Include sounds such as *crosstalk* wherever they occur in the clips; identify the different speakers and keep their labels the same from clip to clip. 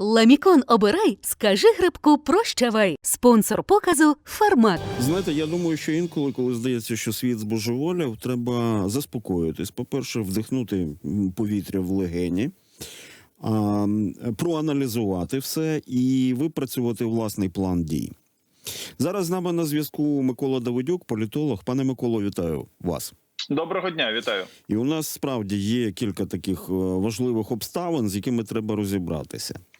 Speaker 1: Ламікон обирай, скажи грибку прощавай. Спонсор показу Фармак.
Speaker 2: Знаєте, я думаю, що інколи, коли здається, що світ збожеволів, треба заспокоїтись. По-перше, вдихнути повітря в легені, а, проаналізувати все і випрацювати власний план дій. Зараз з нами на зв'язку Микола Давидюк, політолог. Пане Миколо, вітаю вас.
Speaker 3: Доброго дня, вітаю.
Speaker 2: І у нас справді є кілька таких е, важливих обставин, з якими треба розібратися.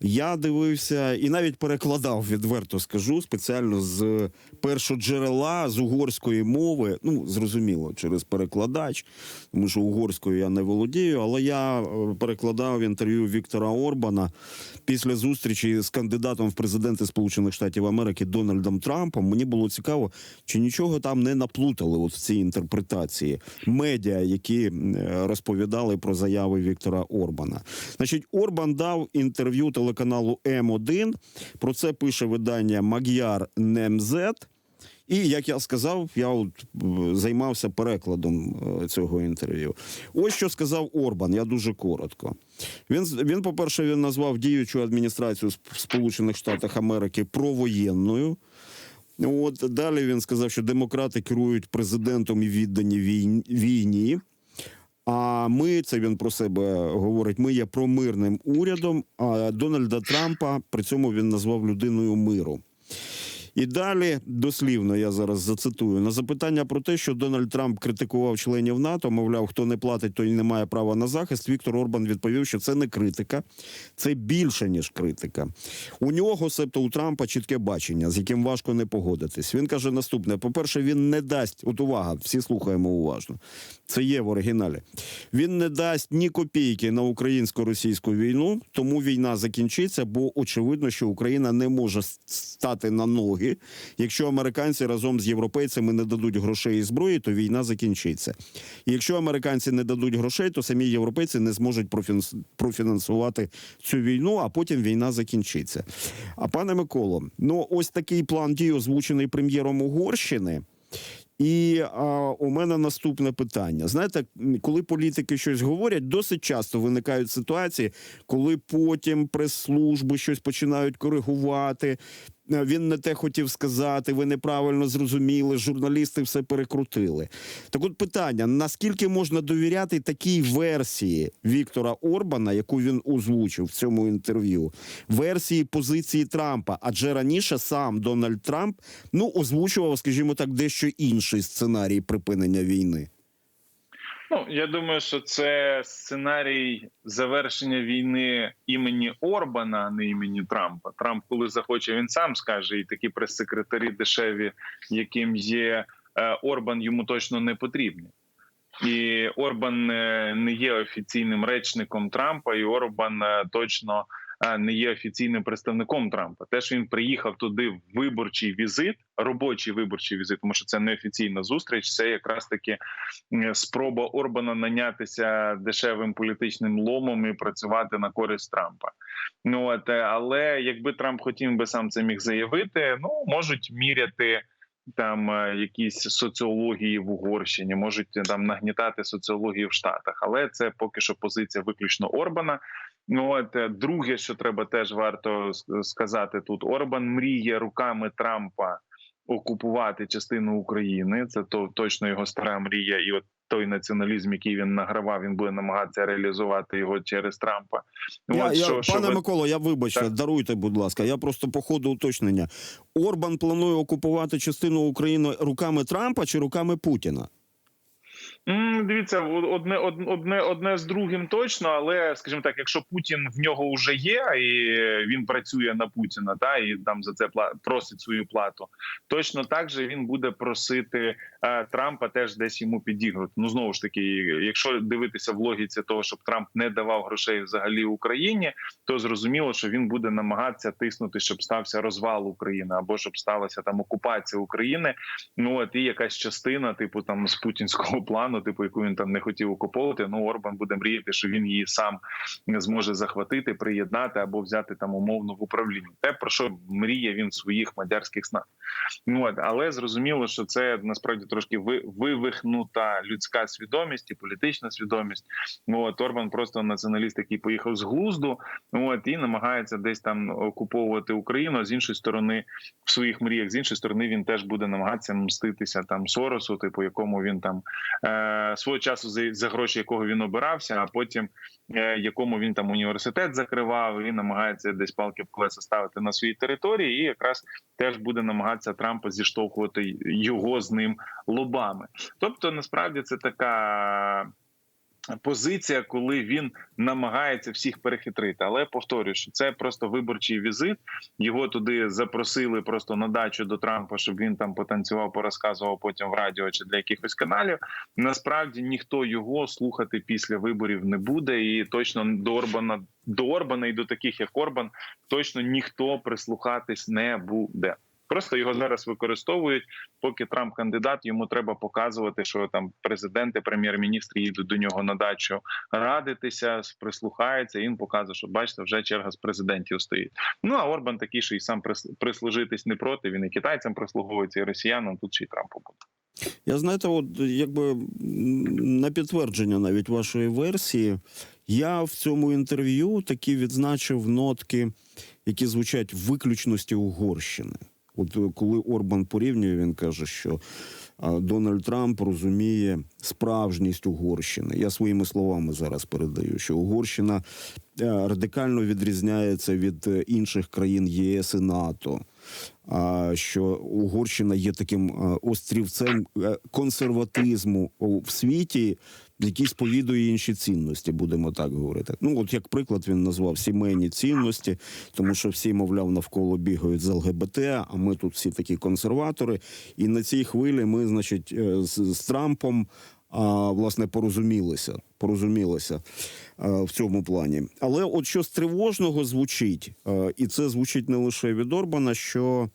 Speaker 2: Я дивився і навіть перекладав відверто скажу спеціально з першоджерела з угорської мови. Ну зрозуміло, через перекладач, тому що угорською я не володію. Але я е, перекладав інтерв'ю Віктора Орбана після зустрічі з кандидатом в президенти Сполучених Штатів Америки Дональдом Трампом. Мені було цікаво, чи нічого там не наплутали от в цій інтерпретації медіа, які е, розповідали про заяви Віктора Орбана. Значить, Орбан дав інтерв'ю телеканалу М1. Про це пише видання Magyar Немзет. І як я сказав, я от е, займався перекладом е, цього інтерв'ю. Ось що сказав Орбан. Я дуже коротко. Він він, по-перше, він назвав діючу адміністрацію Сп- Сполучених Штатів Америки провоєнною. От далі він сказав, що демократи керують президентом і віддані війні. А ми, це він про себе говорить, ми є промирним урядом. А Дональда Трампа при цьому він назвав людиною миру. І далі дослівно я зараз зацитую на запитання про те, що Дональд Трамп критикував членів НАТО, мовляв, хто не платить, той не має права на захист. Віктор Орбан відповів, що це не критика, це більше ніж критика. У нього, себто у Трампа, чітке бачення, з яким важко не погодитись. Він каже наступне: по-перше, він не дасть. От увага, всі слухаємо уважно. Це є в оригіналі. Він не дасть ні копійки на українсько-російську війну, тому війна закінчиться, бо очевидно, що Україна не може стати на ноги. Якщо американці разом з європейцями не дадуть грошей і зброї, то війна закінчиться. І якщо американці не дадуть грошей, то самі європейці не зможуть профінансувати цю війну, а потім війна закінчиться. А пане Миколо, ну ось такий план дій озвучений прем'єром Угорщини. І а, у мене наступне питання. Знаєте, коли політики щось говорять, досить часто виникають ситуації, коли потім прес-служби щось починають коригувати. Е, Він не те хотів сказати, ви неправильно зрозуміли, журналісти все перекрутили. Так от питання: наскільки можна довіряти такій версії Віктора Орбана, яку він озвучив в цьому інтерв'ю, версії позиції Трампа? Адже раніше сам Дональд Трамп ну озвучував, скажімо так, дещо інший сценарій припинення війни.
Speaker 3: Ну я думаю, що це сценарій завершення війни імені Орбана, а не імені Трампа. Трамп, коли захоче, він сам скаже, і такі прес-секретарі дешеві, яким є е, Орбан, йому точно не потрібні. І Орбан е, не є офіційним речником Трампа, і Орбан е, точно не є офіційним представником Трампа. Теж він приїхав туди в виборчий візит, робочий виборчий візит, тому що це не офіційна зустріч. Це якраз таки спроба Орбана нанятися дешевим політичним ломом і працювати на користь Трампа. Ну от е, але якби Трамп хотів би сам це міг заявити, ну можуть міряти. Там е, якісь соціології в Угорщині можуть е, там нагнітати соціології в Штатах, але це поки що позиція виключно Орбана. Ну от е, друге, що треба теж варто сказати тут: Орбан мріє руками Трампа окупувати частину України. Це то точно його стара мрія, і от той націоналізм, який він награвав, він буде намагатися реалізувати його через Трампа.
Speaker 2: Я,
Speaker 3: От
Speaker 2: я,
Speaker 3: що- що
Speaker 2: пане
Speaker 3: ви-
Speaker 2: Миколо, я вибачте,
Speaker 3: Так.
Speaker 2: даруйте, будь ласка. Я просто по ходу уточнення. Орбан планує окупувати частину України руками Трампа чи руками Путіна?
Speaker 3: Дивіться, одне одне одне з другим точно, але скажімо так, якщо Путін в нього вже є, і він працює на Путіна, та і там за це просить свою плату, точно так же він буде просити е, Трампа теж десь йому підігрувати. Ну знову ж таки, якщо дивитися в логіці того, щоб Трамп не давав грошей взагалі Україні, то зрозуміло, що він буде намагатися тиснути, щоб стався розвал України або щоб сталася там окупація України. Ну от і якась частина, типу там з путінського плану Україну, типу яку він там не хотів окуповувати. Ну Орбан буде мріяти, що він її сам зможе захватити, приєднати або взяти там умовно в управління. Те про що мріє він в своїх мадярських снах. Ну, от, але зрозуміло, що це насправді трошки ви- вивихнута людська свідомість і політична свідомість. Ну, От Орбан просто націоналіст, який поїхав з глузду, от і намагається десь там окуповувати Україну. А з іншої сторони, в своїх мріях, з іншої сторони, він теж буде намагатися мститися там Соросу, типу якому він там е, свого часу за, за гроші, якого він обирався, а потім е, якому він там університет закривав, і намагається десь палки в колеса ставити на своїй території, і якраз теж буде намагатися Трампа зіштовхувати його з ним лобами. Тобто, насправді це така. Позиція, коли він намагається всіх перехитрити, але повторюю, що це просто виборчий візит. Його туди запросили просто на дачу до Трампа, щоб він там потанцював, порозказував потім в радіо чи для якихось каналів. Насправді ніхто його слухати після виборів не буде, і точно до Орбана до Орбана і до таких як Орбан точно ніхто прислухатись не буде. Просто його зараз використовують. Поки Трамп кандидат, йому треба показувати, що там президенти, прем'єр-міністри їдуть до нього на дачу радитися, прислухаються. І він показує, що бачите, вже черга з президентів стоїть. Ну а Орбан такий, що і сам прис- прислужитись не проти. Він і китайцям прислуговується, і росіянам. Тут ще й Трампу буде.
Speaker 2: Я знаєте, от якби на підтвердження навіть вашої версії, я в цьому інтерв'ю таки відзначив нотки, які звучать виключності Угорщини. От е, коли Орбан порівнює, він каже, що Дональд Трамп розуміє справжність Угорщини. Я своїми словами зараз передаю, що Угорщина е, радикально відрізняється від е, інших країн ЄС і НАТО. Що Угорщина є таким острівцем консерватизму в світі, який сповідує інші цінності, будемо так говорити. Ну, от як приклад, він назвав сімейні цінності, тому що всі, мовляв, навколо бігають з ЛГБТ, а ми тут всі такі консерватори. І на цій хвилі ми, значить, е, з, з Трампом. А, власне, порозумілися, порозумілися а, в цьому плані. Але от що з тривожного звучить, а, і це звучить не лише від Орбана, що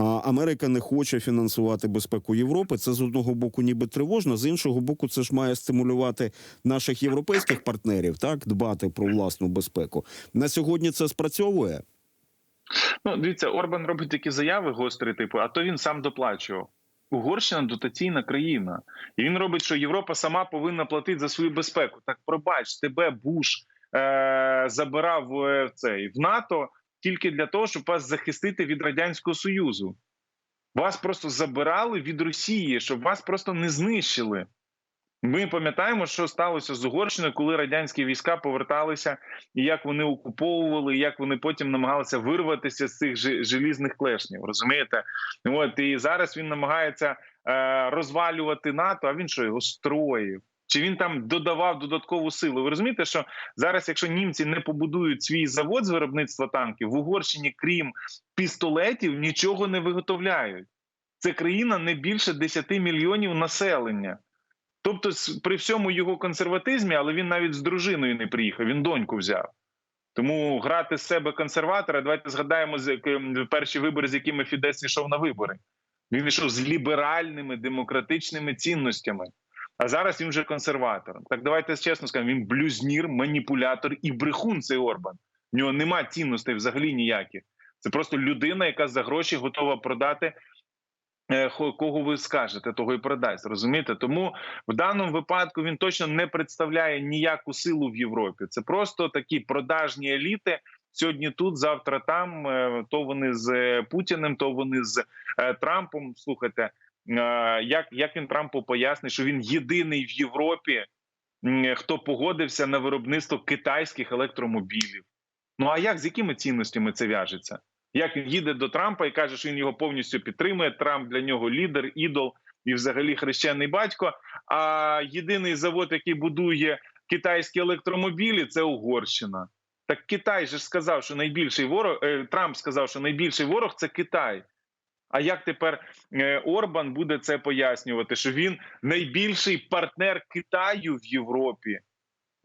Speaker 2: Америка не хоче фінансувати безпеку Європи. Це з одного боку, ніби тривожно, з іншого боку, це ж має стимулювати наших європейських партнерів, так дбати про власну безпеку. На сьогодні це спрацьовує.
Speaker 3: Ну, дивіться, Орбан робить такі заяви гострі, типу, а то він сам доплачував. Угорщина дотаційна країна, і він робить, що Європа сама повинна платити за свою безпеку. Так пробач, тебе Буш е- забирав е, в цей в НАТО тільки для того, щоб вас захистити від радянського союзу. Вас просто забирали від Росії, щоб вас просто не знищили. Ми пам'ятаємо, що сталося з Угорщиною, коли радянські війська поверталися, і як вони окуповували, як вони потім намагалися вирватися з цих желізних клешнів. Розумієте? От і зараз він намагається е, розвалювати НАТО. А він що його строїв? Чи він там додавав додаткову силу? Ви розумієте, що зараз, якщо німці не побудують свій завод з виробництва танків в Угорщині, крім пістолетів, нічого не виготовляють. Це країна не більше 10 мільйонів населення. Тобто, при всьому його консерватизмі, але він навіть з дружиною не приїхав, він доньку взяв. Тому грати з себе консерватора. Давайте згадаємо з перші вибори, з якими Фідес йшов на вибори. Він йшов з ліберальними демократичними цінностями. А зараз він вже консерватор. Так давайте чесно скажемо, він блюзнір, маніпулятор і брехун цей Орбан. В нього нема цінностей взагалі ніяких. Це просто людина, яка за гроші готова продати е, кого ви скажете, того і продасть. Розумієте? Тому в даному випадку він точно не представляє ніяку силу в Європі. Це просто такі продажні еліти. Сьогодні тут, завтра там. Е, То вони з е, Путіним, то вони з Трампом. Слухайте, як, як він Трампу пояснить, що він єдиний в Європі, хто погодився на виробництво китайських електромобілів. Ну а як з якими цінностями це в'яжеться? Як він їде до Трампа і каже, що він його повністю підтримує. Трамп для нього лідер, ідол і взагалі хрещений батько. А єдиний завод, який будує китайські електромобілі, це Угорщина. Так Китай же сказав, що найбільший ворог е, Трамп сказав, що найбільший ворог це Китай. А як тепер е, Орбан буде це пояснювати? Що він найбільший партнер Китаю в Європі?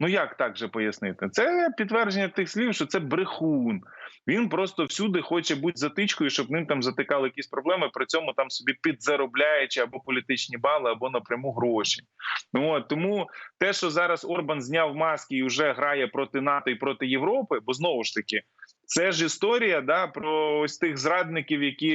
Speaker 3: Ну як так же пояснити? Це підтвердження тих слів, що це брехун. Він просто всюди хоче бути затичкою, щоб ним там затикали якісь проблеми. При цьому там собі підзаробляючи або політичні бали, або напряму гроші. Ну от тому те, що зараз Орбан зняв маски і вже грає проти НАТО і проти Європи, бо знову ж таки. Це ж історія да про ось тих зрадників, які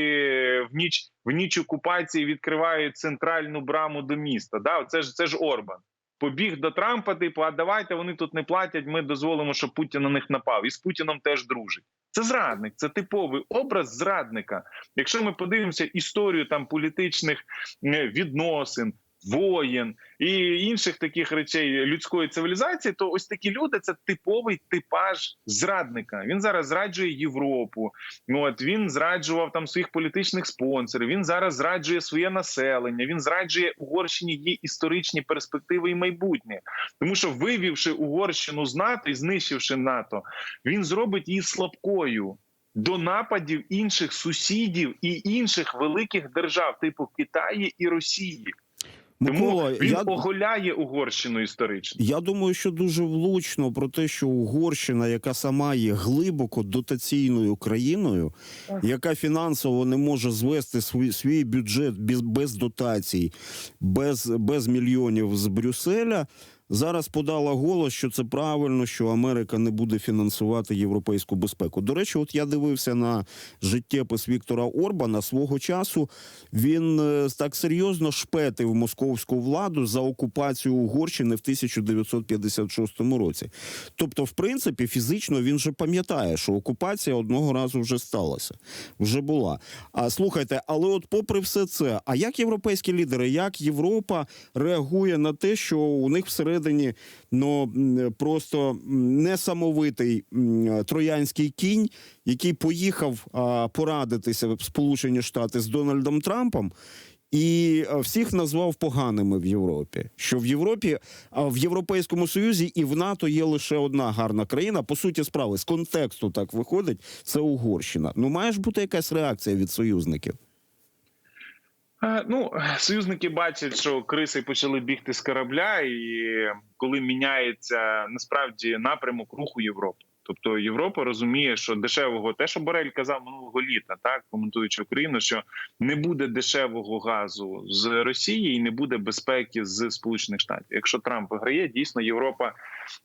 Speaker 3: в ніч в ніч окупації відкривають центральну браму до міста. Да, це ж це ж Орбан. Побіг до Трампа, типу, а давайте вони тут не платять. Ми дозволимо, щоб Путін на них напав, і з Путіном теж дружить. Це зрадник, це типовий образ зрадника. Якщо ми подивимося історію там політичних відносин, воєн і інших таких речей людської цивілізації, то ось такі люди це типовий типаж зрадника. Він зараз зраджує Європу. От він зраджував там своїх політичних спонсорів. Він зараз зраджує своє населення. Він зраджує Угорщині її історичні перспективи і майбутнє. Тому що вивівши Угорщину з НАТО і знищивши НАТО, він зробить її слабкою. До нападів інших сусідів і інших великих держав, типу Китаї і Росії, тому
Speaker 2: Микола,
Speaker 3: він
Speaker 2: я,
Speaker 3: оголяє Угорщину історично.
Speaker 2: я думаю, що дуже влучно про те, що Угорщина, яка сама є глибоко дотаційною країною, яка фінансово не може звести свій, свій бюджет без, без дотацій, без, без мільйонів з Брюсселя. Зараз подала голос, що це правильно, що Америка не буде фінансувати європейську безпеку. До речі, от я дивився на життєпис Віктора Орбана свого часу. Він е, так серйозно шпетив московську владу за окупацію Угорщини в 1956 році. Тобто, в принципі, фізично він же пам'ятає, що окупація одного разу вже сталася, вже була. А слухайте, але от попри все це, а як європейські лідери, як Європа реагує на те, що у них всередині ну просто несамовитий троянський кінь, який поїхав порадитися в Сполучені Штати з Дональдом Трампом. І всіх назвав поганими в Європі. Що в Європі, в Європейському Союзі і в НАТО є лише одна гарна країна. По суті, справи з контексту так виходить. Це Угорщина. Ну має ж бути якась реакція від союзників.
Speaker 3: Е, Ну, союзники бачать, що криси почали бігти з корабля, і коли міняється насправді напрямок руху Європи. Тобто Європа розуміє, що дешевого, те, що Борель казав минулого літа, так коментуючи Україну, що не буде дешевого газу з Росії і не буде безпеки з Сполучених Штатів. Якщо Трамп виграє, дійсно Європа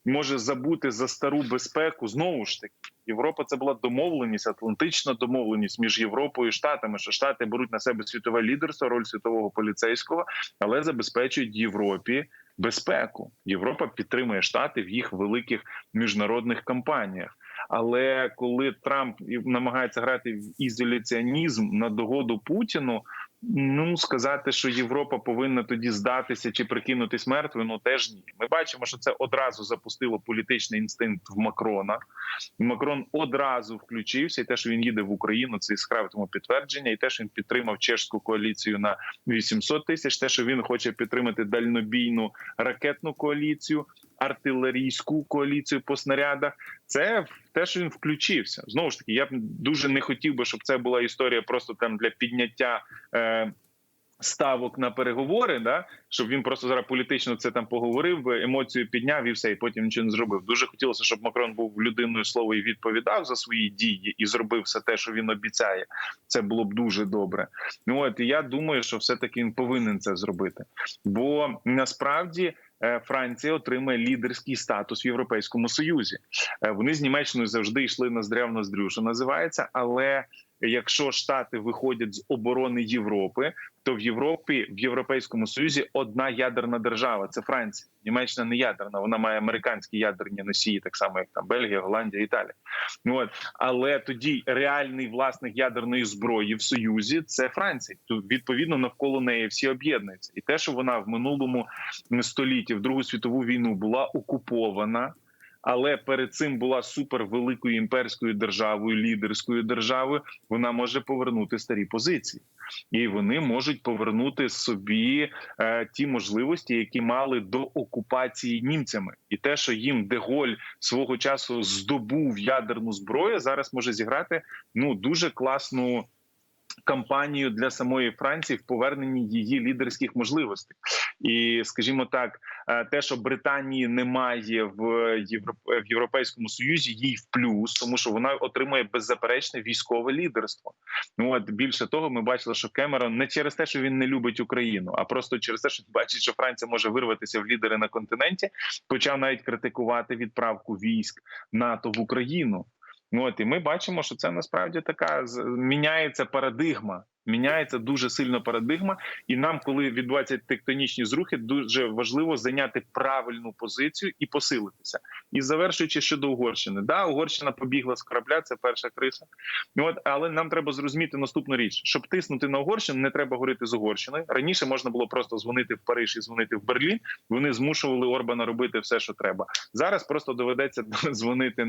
Speaker 3: може забути за стару безпеку. Знову ж таки, Європа це була домовленість, атлантична домовленість між Європою і Штатами, що Штати беруть на себе світове лідерство, роль світового поліцейського, але забезпечують Європі безпеку. Європа підтримує штати в їх великих міжнародних кампаніях. Але коли Трамп намагається грати в ізоляціонізм на догоду Путіну, ну сказати, що Європа повинна тоді здатися чи прикинутись мертвою, ну теж ні. Ми бачимо, що це одразу запустило політичний інстинкт в Макрона. Макрон одразу включився, і те, що він їде в Україну, це яскраве тому підтвердження, і те, що він підтримав чешську коаліцію на 800 тисяч, те, що він хоче підтримати дальнобійну ракетну коаліцію, артилерійську коаліцію по снарядах. Це те, що він включився. Знову ж таки, я б дуже не хотів би, щоб це була історія просто там для підняття. Е, Ставок на переговори, да щоб він просто зараз політично це там поговорив, емоцію підняв і все, і потім нічого не зробив. Дуже хотілося, щоб Макрон був людиною слова і відповідав за свої дії і зробив все те, що він обіцяє. Це було б дуже добре. Ну от і я думаю, що все таки він повинен це зробити, бо насправді. Е, Франція отримає лідерський статус в Європейському Союзі. Е, Вони з Німеччиною завжди йшли на ноздрю, що називається. Але якщо Штати виходять з оборони Європи, то в Європі в Європейському Союзі одна ядерна держава це Франція. Німеччина не ядерна, вона має американські ядерні носії, так само як там Бельгія, Голландія, Італія. От але тоді реальний власник ядерної зброї в Союзі це Франція. То відповідно навколо неї всі об'єднуються, і те, що вона в минулому столітті в Другу світову війну була окупована. Але перед цим була супервеликою імперською державою, лідерською державою. Вона може повернути старі позиції, і вони можуть повернути собі е, ті можливості, які мали до окупації німцями, і те, що їм Деголь свого часу здобув ядерну зброю, зараз може зіграти ну дуже класну кампанію для самої Франції в поверненні її лідерських можливостей. І скажімо так, е, те, що Британії немає в Європейському Союзі, їй в плюс, тому що вона отримує беззаперечне військове лідерство. Ну от більше того, ми бачили, що Кемерон не через те, що він не любить Україну, а просто через те, що бачить, що Франція може вирватися в лідери на континенті, почав навіть критикувати відправку військ НАТО в Україну. Ну, От і ми бачимо, що це насправді така міняється парадигма. Міняється дуже сильно парадигма, і нам, коли відбуваються тектонічні зрухи, дуже важливо зайняти правильну позицію і посилитися. І завершуючи щодо Угорщини, да, Угорщина побігла з корабля, це перша криса. От, але нам треба зрозуміти наступну річ: щоб тиснути на Угорщину, не треба говорити з Угорщиною. Раніше можна було просто дзвонити в Париж і дзвонити в Берлін. Вони змушували Орбана робити все, що треба. Зараз просто доведеться *laughs* дзвонити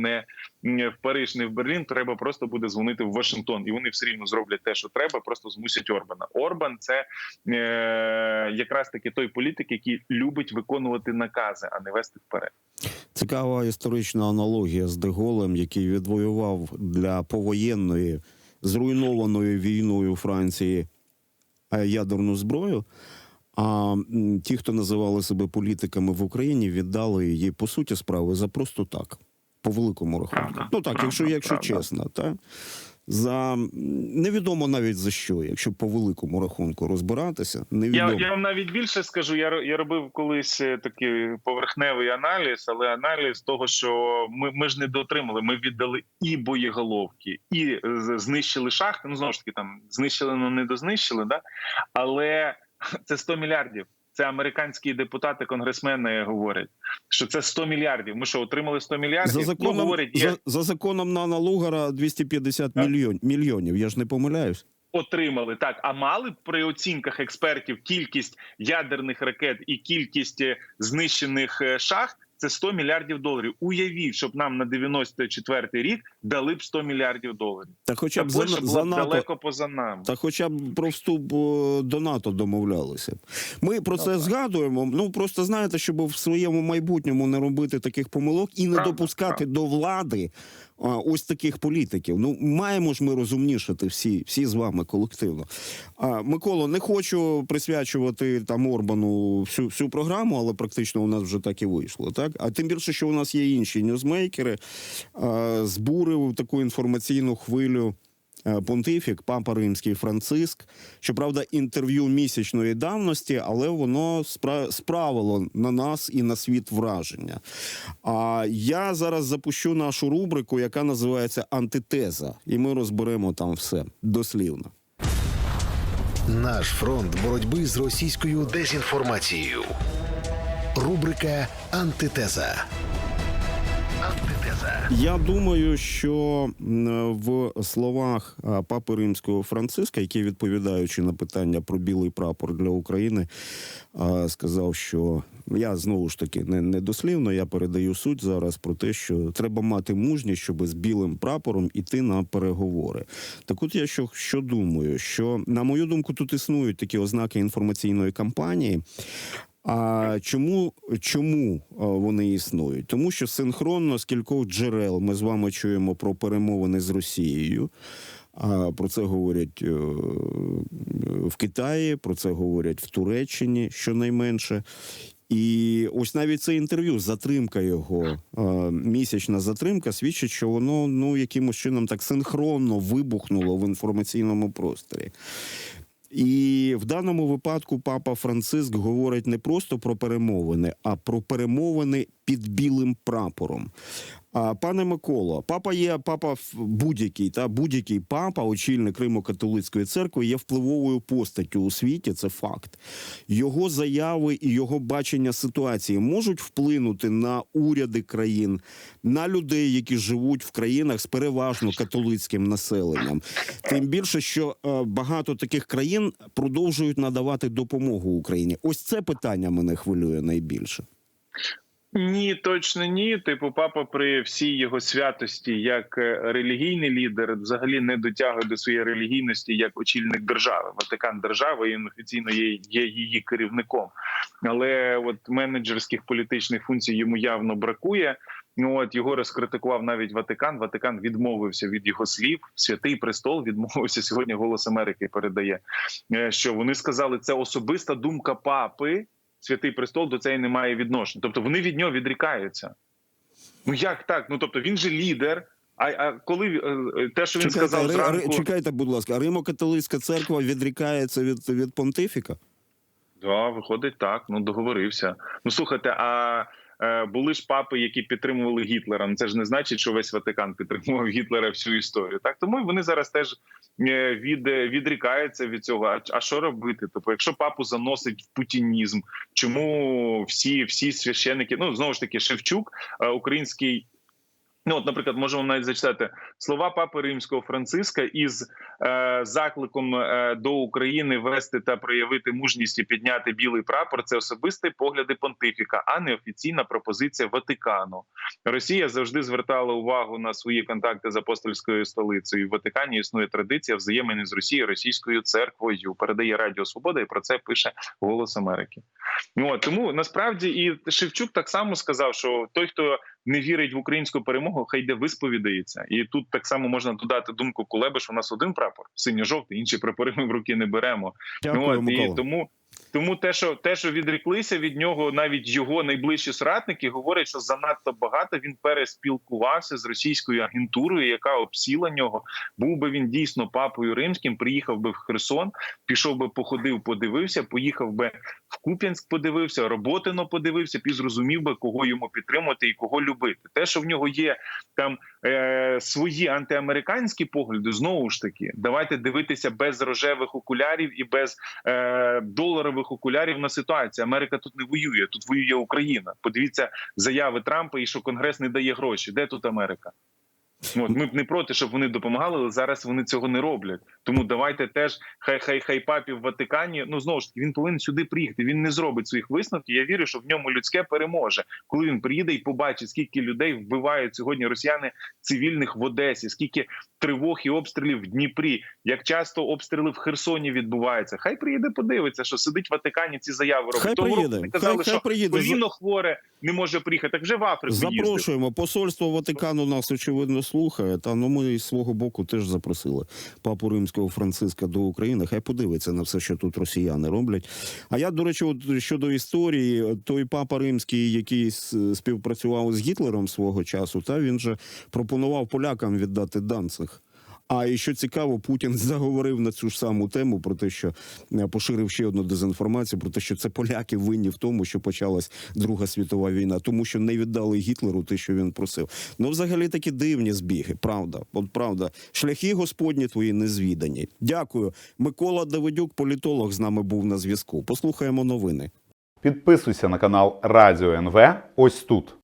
Speaker 3: не в Париж, не в Берлін. Треба просто буде дзвонити в Вашингтон, і вони все рівно зроблять те, що треба, просто змусять Орбана. Орбан це е, якраз таки той політик, який любить виконувати накази, а не вести вперед.
Speaker 2: Цікава історична аналогія з Деголем, який відвоював для повоєнної зруйнованої війною Франції е, ядерну зброю. А ті, хто називали себе політиками в Україні, віддали її по суті справи за просто так, по великому рахунку.
Speaker 3: Правда,
Speaker 2: Ну так,
Speaker 3: правда,
Speaker 2: якщо, якщо
Speaker 3: правда.
Speaker 2: чесно, так за невідомо навіть за що, якщо по великому рахунку розбиратися, невідомо.
Speaker 3: Я, я вам навіть більше скажу. Я я робив колись е, такий поверхневий аналіз, але аналіз того, що ми, ми ж не дотримали. Ми віддали і боєголовки, і е, знищили шахти. Ну знову ж таки, там знищили, ну не дознищили, да але *laughs* це 100 мільярдів. Це американські депутати, конгресмени говорять, що це 100 мільярдів. Ми що отримали 100 мільярдів?
Speaker 2: За
Speaker 3: ну, говорять, є,
Speaker 2: за, за законом на Лугара 250
Speaker 3: Так.
Speaker 2: мільйон, мільйонів. Я ж не помиляюсь.
Speaker 3: отримали так. А мали б при оцінках експертів кількість ядерних ракет і кількість е, знищених е, шахт. Це 100 мільярдів доларів. Уявіть, щоб нам на 94-й рік дали б 100 мільярдів доларів.
Speaker 2: Та хоча б за, за НАТО,
Speaker 3: далеко поза нами.
Speaker 2: та хоча б про вступ е, до НАТО домовлялися. Ми про це
Speaker 3: так.
Speaker 2: згадуємо. Ну просто знаєте, щоб в своєму майбутньому не робити таких помилок і не
Speaker 3: Правда,
Speaker 2: допускати до влади ось таких політиків. Ну маємо ж ми розумнішати всі, всі з вами колективно. А, Миколо, не хочу присвячувати там Орбану всю, всю програму, але практично у нас вже так і вийшло. Так, а тим більше, що у нас є інші ньюзмейкери, збурив таку інформаційну хвилю. Е, Понтифік, папа римський Франциск. Щоправда, інтерв'ю місячної давності, але воно справило на нас і на світ враження. А я зараз запущу нашу рубрику, яка називається Антитеза, і ми розберемо там все дослівно.
Speaker 4: Наш фронт боротьби з російською дезінформацією. Рубрика Антитеза.
Speaker 2: Я думаю, що в словах папи римського Франциска, який відповідаючи на питання про білий прапор для України, сказав, що я знову ж таки не, не дослівно, я передаю суть зараз про те, що треба мати мужність, щоб з білим прапором іти на переговори. Так от я що, що думаю, що на мою думку, тут існують такі ознаки інформаційної кампанії. А чому, чому вони існують? Тому що синхронно з кількох джерел ми з вами чуємо про перемовини з Росією. А про це говорять е, в Китаї, про це говорять в Туреччині щонайменше. І ось навіть це інтерв'ю, затримка його, е, місячна затримка, свідчить, що воно ну якимось чином так синхронно вибухнуло в інформаційному просторі. І в даному випадку папа Франциск говорить не просто про перемовини, а про перемовини під білим прапором. Пане Миколо, папа є папа будь-який, та будь-який папа, очільник Римо-католицької церкви, є впливовою постаттю у світі. Це факт. Його заяви і його бачення ситуації можуть вплинути на уряди країн, на людей, які живуть в країнах з переважно католицьким населенням. Тим більше, що е, багато таких країн продовжують надавати допомогу Україні. Ось це питання мене хвилює найбільше.
Speaker 3: Ні, точно ні. Типу, папа при всій його святості, як е, релігійний лідер, взагалі не дотягує до своєї релігійності як очільник держави. Ватикан держава і офіційно є, є її керівником. Але от менеджерських політичних функцій йому явно бракує. Ну от його розкритикував навіть Ватикан. Ватикан відмовився від його слів. Святий престол відмовився сьогодні. Голос Америки передає, е, що вони сказали, це особиста думка папи. Святий престол до цієї не має відношення. Тобто вони від нього відрікаються. Ну як так? Ну тобто він же лідер. А, а коли е, е, те, що він сказав
Speaker 2: Ри-
Speaker 3: зранку,
Speaker 2: Ри- чекайте, будь ласка, Римо-католицька церква відрікається від, від понтифіка?
Speaker 3: Да, виходить так. Ну договорився. Ну слухайте, а були ж папи, які підтримували Гітлера. Ну це ж не значить, що весь Ватикан підтримував *laughs* Гітлера всю історію. Так тому вони зараз теж е, від, е, відрікаються від цього. А, що робити? Тобто, якщо папу заносить в путінізм, чому всі, всі священники, ну знову ж таки, Шевчук, е, український. Ну, от, наприклад, можемо навіть зачитати слова папи римського Франциска із е, закликом е, до України вести та проявити мужність і підняти білий прапор. Це особисті погляди понтифіка, а не офіційна пропозиція Ватикану. Росія завжди звертала увагу на свої контакти з апостольською столицею. В Ватикані існує традиція взаємини з Росією російською церквою. Передає Радіо Свобода, і про це пише Голос Америки. Ну, от, тому насправді і Шевчук так само сказав, що той, хто не вірить в українську перемогу, хай де висповідається. І тут так само можна додати думку Кулеби, що у нас один прапор синьо-жовтий, інші прапори ми в руки не беремо.
Speaker 2: Дякую,
Speaker 3: ну, от, і тому. Тому те, що те, що відреклися від нього, навіть його найближчі соратники, говорять, що занадто багато він переспілкувався з російською агентурою, яка обсіла нього. Був би він дійсно папою римським, приїхав би в Херсон, пішов би, походив, подивився, поїхав би в Куп'янськ, подивився, Роботино подивився, і зрозумів би, кого йому підтримувати і кого любити. Те, що в нього є там е, свої антиамериканські погляди, знову ж таки, давайте дивитися без рожевих окулярів і без е, доларових окулярів на ситуацію. Америка тут не воює, тут воює Україна. Подивіться заяви Трампа і що Конгрес не дає гроші. Де тут Америка? От ми б не проти, щоб вони допомагали, але зараз вони цього не роблять. Тому давайте теж хай хай хай папі в Ватикані. Ну знову ж таки, він повинен сюди приїхати. Він не зробить своїх висновків. Я вірю, що в ньому людське переможе. Коли він приїде і побачить, скільки людей вбивають сьогодні росіяни цивільних в Одесі, скільки тривог і обстрілів в Дніпрі, як часто обстріли в Херсоні відбуваються. Хай приїде, подивиться, що сидить в Ватикані. Ці заяви робить.
Speaker 2: Хай
Speaker 3: Того
Speaker 2: приїде,
Speaker 3: вони казали,
Speaker 2: хай- хай
Speaker 3: що
Speaker 2: приїде.
Speaker 3: коліно хворе не може приїхати. Так вже в Африку їздив.
Speaker 2: Запрошуємо. Посольство Ватикану нас очевидно слухає. Та ну ми з свого боку теж запросили папу римського Франциска до України. Хай подивиться на все, що тут росіяни роблять. А я, до речі, от щодо історії, той папа римський, який співпрацював з Гітлером свого часу, та він же пропонував полякам віддати Данциг. А і що цікаво, Путін *laughs* заговорив на цю ж саму тему про те, що е, поширив ще одну дезінформацію про те, що це поляки винні в тому, що почалась Друга світова війна, тому що не віддали Гітлеру те, що він просив. Ну, взагалі такі дивні збіги. Правда, от правда, шляхи господні твої незвідані. Дякую. Микола Давидюк, політолог, з нами був на зв'язку. Послухаємо новини.
Speaker 5: Підписуйся на канал Радіо НВ ось тут.